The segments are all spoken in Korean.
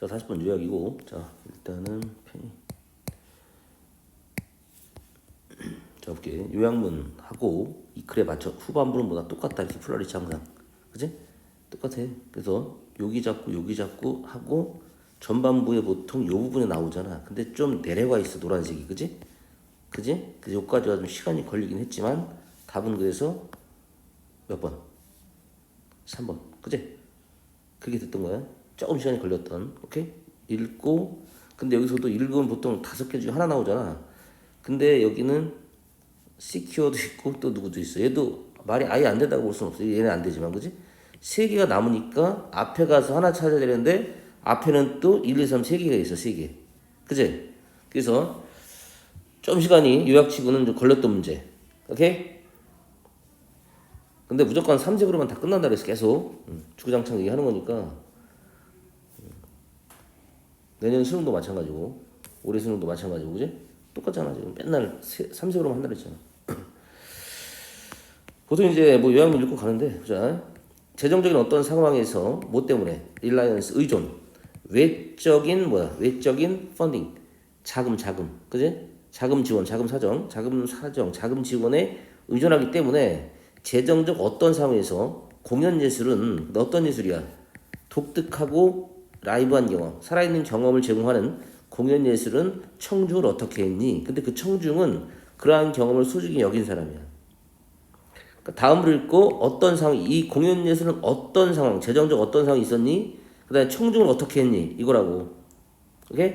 자, 40번 요약이고, 자, 일단은. 자, 볼게. 요약문 하고 이 글에 맞춰 후반부는 뭐다 똑같다 이렇게 풀어리지 항상, 그지? 똑같아. 그래서 여기 잡고 여기 잡고 하고 전반부에 보통 요 부분에 나오잖아. 근데 좀 내려가 있어 노란색이, 그지? 그지? 그래서 여기까지가 좀 시간이 걸리긴 했지만 답은 그래서 몇 번? 3번. 그지? 그게 됐던 거야. 조금 시간이 걸렸던. 오케이? 읽고 근데 여기서도 읽으면 보통 다섯 개 중에 하나 나오잖아. 근데 여기는 시큐어도 있고 또 누구도 있어. 얘도 말이 아예 안 된다고 볼 수는 없어. 얘는 안 되지만 그지? 세 개가 남으니까 앞에 가서 하나 찾아야 되는데 앞에는 또 1, 2, 3, 세 개가 있어. 세 개. 그지? 그래서 좀 시간이 요약치고는 좀 걸렸던 문제. 오케이? 근데 무조건 삼색으로만 다 끝난다 그랬어 계속 음, 주구장창 얘기하는 거니까 음. 내년 수능도 마찬가지고 올해 수능도 마찬가지고 그지? 똑같잖아 지금. 맨날 세- 삼색으로만 한다 그랬잖아. 보통 이제 뭐 요약문 읽고 가는데 자 재정적인 어떤 상황에서 뭐 때문에? 릴라이언스 의존. 외적인 뭐야? 외적인 펀딩 자금 자금. 그지? 자금 지원 자금 사정. 자금 사정 자금 지원에 의존하기 때문에 재정적 어떤 상황에서 공연 예술은 어떤 예술이야? 독특하고 라이브한 경험 살아있는 경험을 제공하는 공연 예술은 청중을 어떻게 했니 근데 그 청중은 그러한 경험을 소중히 여긴 사람이야 그러니까 다음을 읽고 어떤 상황, 이 공연 예술은 어떤 상황, 재정적 어떤 상황이 있었니? 그 다음에 청중을 어떻게 했니? 이거라고. 오케이?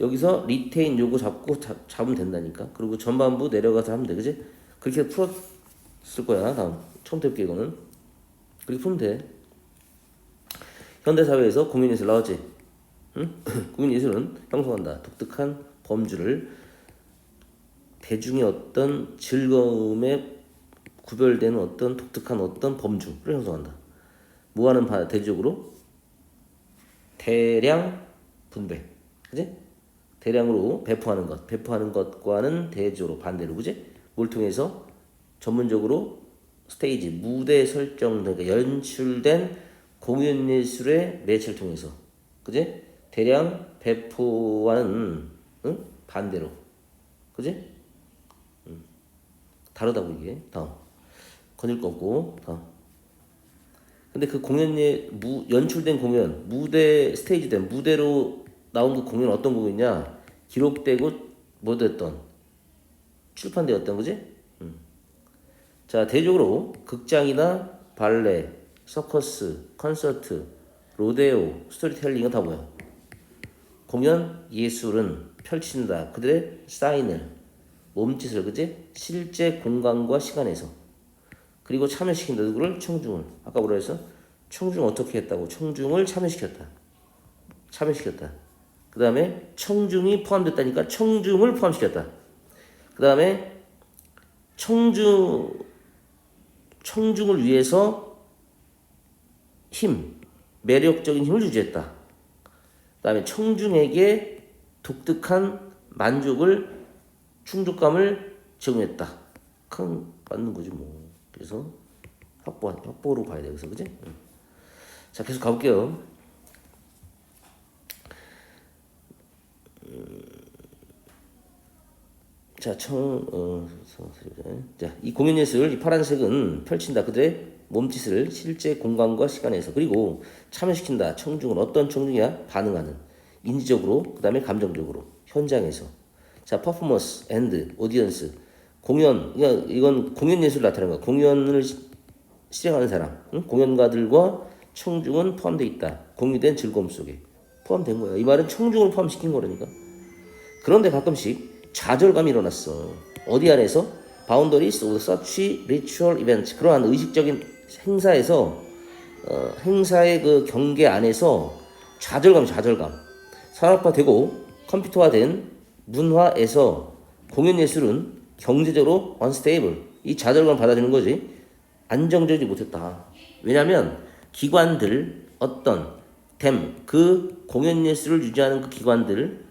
여기서 리테인 요거 잡고 잡, 잡으면 된다니까. 그리고 전반부 내려가서 하면 돼. 그지? 그렇게 풀었을 거야. 다음. 처음부터 이거는. 그렇게 풀면 돼. 현대사회에서 나왔지? 응? 공연 예술은 형성한다. 독특한 범주를 대중의 어떤 즐거움에 구별되는 어떤 독특한 어떤 범주를 형성한다. 뭐하는 바 대적으로 대량 분배, 그지? 대량으로 배포하는 것, 배포하는 것과는 대조로 반대로, 그지? 뭘 통해서 전문적으로 스테이지 무대 설정 그러니까 연출된 공연 예술의 매체를 통해서, 그지? 대량 배포와는 응? 반대로, 그지? 음. 다르다고 이게 다음. 건질 거 없고 다음. 근데 그 공연에 무 연출된 공연 무대 스테이지된 무대로 나온 그 공연 어떤 공연이냐 기록되고 뭐 됐던 출판되었던 거지? 음. 자 대적으로 극장이나 발레, 서커스, 콘서트, 로데오, 스토리텔링은 다 뭐야? 공연 예술은 펼친다. 그들의 사인을 몸짓을 그지? 실제 공간과 시간에서. 그리고 참여시킨다. 누구를? 청중을. 아까 뭐라 했어? 청중 어떻게 했다고? 청중을 참여시켰다. 참여시켰다. 그 다음에 청중이 포함됐다니까 청중을 포함시켰다. 그 다음에 청중 청중을 위해서 힘 매력적인 힘을 유지했다 그 다음에 청중에게 독특한 만족을 충족감을 제공했다 큰 맞는 거지 뭐 그래서 확보 확보로 봐야 돼. 그래서 그지? 응. 자 계속 가볼게요. 자, 청, 어, 자, 이 공연 예술, 이 파란색은 펼친다. 그들의 몸짓을 실제 공간과 시간에서 그리고 참여시킨다. 청중은 어떤 청중이야? 반응하는 인지적으로, 그 다음에 감정적으로 현장에서. 자, 퍼포먼스, 앤드, 오디언스, 공연, 그러니까 이건 공연 예술 나타나는 거야. 공연을 시- 실행하는 사람, 응? 공연가들과 청중은 포함되어 있다. 공유된 즐거움 속에 포함된 거야. 이 말은 청중을 포함시킨 거라니까. 그런데 가끔씩 좌절감이 일어났어. 어디 안에서? Boundaries of such ritual events. 그러한 의식적인 행사에서 어, 행사의 그 경계 안에서 좌절감, 좌절감. 산업화되고 컴퓨터화된 문화에서 공연 예술은 경제적으로 언스테이블 이 좌절감 받아주는 거지 안정적이지 못했다. 왜냐하면 기관들 어떤 댐 그 공연 예술을 유지하는 그 기관들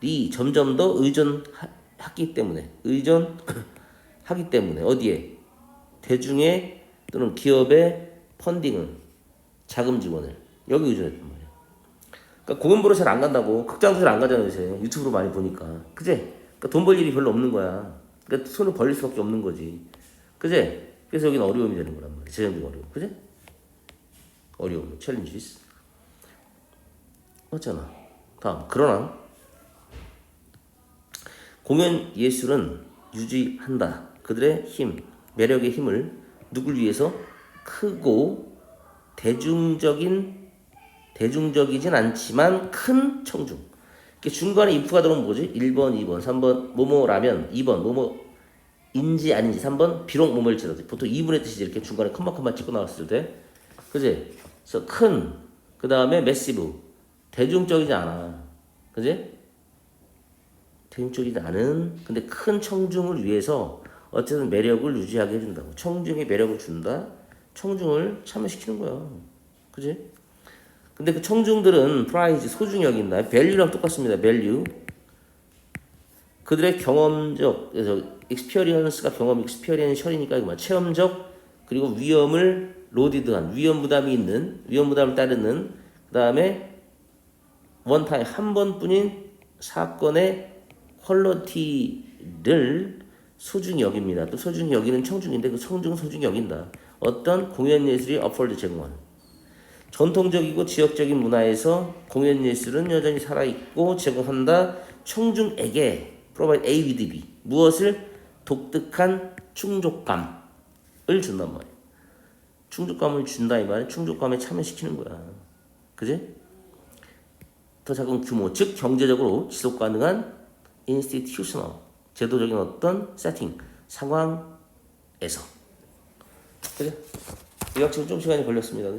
이 점점 더 의존하기 때문에 의존하기 때문에 어디에? 대중의 또는 기업의 펀딩을 자금 지원을. 여기 의존했단 말이야. 그러니까 공연 보러 잘 안 간다고 극장도 잘 안 가잖아요 요새. 유튜브로 많이 보니까. 그제? 그러니까 돈 벌 일이 별로 없는 거야. 그러니까 손을 벌릴 수밖에 없는 거지. 그제? 그래서 여기는 어려움이 되는 거란 말이야. 재정적 어려움. 그제? 어려움. 챌린지스 맞잖아 다음. 그러나 공연 예술은 유지한다 그들의 힘 매력의 힘을 누굴 위해서 크고 대중적인 대중적이진 않지만 큰 청중. 이렇게 중간에 if가 들어오면 뭐지? 1번, 2번, 3번 뭐뭐라면 2번 뭐뭐인지 아닌지 3번 비록 뭐뭐일지라도 보통 2분의 뜻이지 이렇게 중간에 컴마 컴마 찍고 나왔을 때 그지? 그래서 큰, 그 다음에 매시브 대중적이지 않아 그지? 대중적이지 않은 근데 큰 청중을 위해서 어쨌든 매력을 유지하게 해준다고 청중의 매력을 준다 청중을 참여시키는 거야 그지? 근데 그 청중들은 프라이즈 소중히 여긴다. 밸류랑 똑같습니다. 밸류. 그들의 경험적 그래서 익스피리언스가 경험 익스피리언셜이니까 뭐 체험적 그리고 위험을 로디드한 위험 부담이 있는 위험 부담을 따르는 그 다음에 원타임 한 번뿐인 사건의 퀄러티를 소중히 여깁니다. 또 소중히 여기는 청중인데 그 청중은 소중히 여긴다. 어떤 공연 예술이 어폴드 제공하는 전통적이고 지역적인 문화에서 공연 예술은 여전히 살아있고 제공한다. 청중에게 provide A with B 무엇을 독특한 충족감을 준단 말이야. 충족감을 준다 이 말은 충족감에 참여시키는 거야. 그지? 더 작은 규모, 즉 경제적으로 지속 가능한 institutional 제도적인 어떤 세팅 상황에서 그래? 이 학칙은 좀 시간이 걸렸습니다.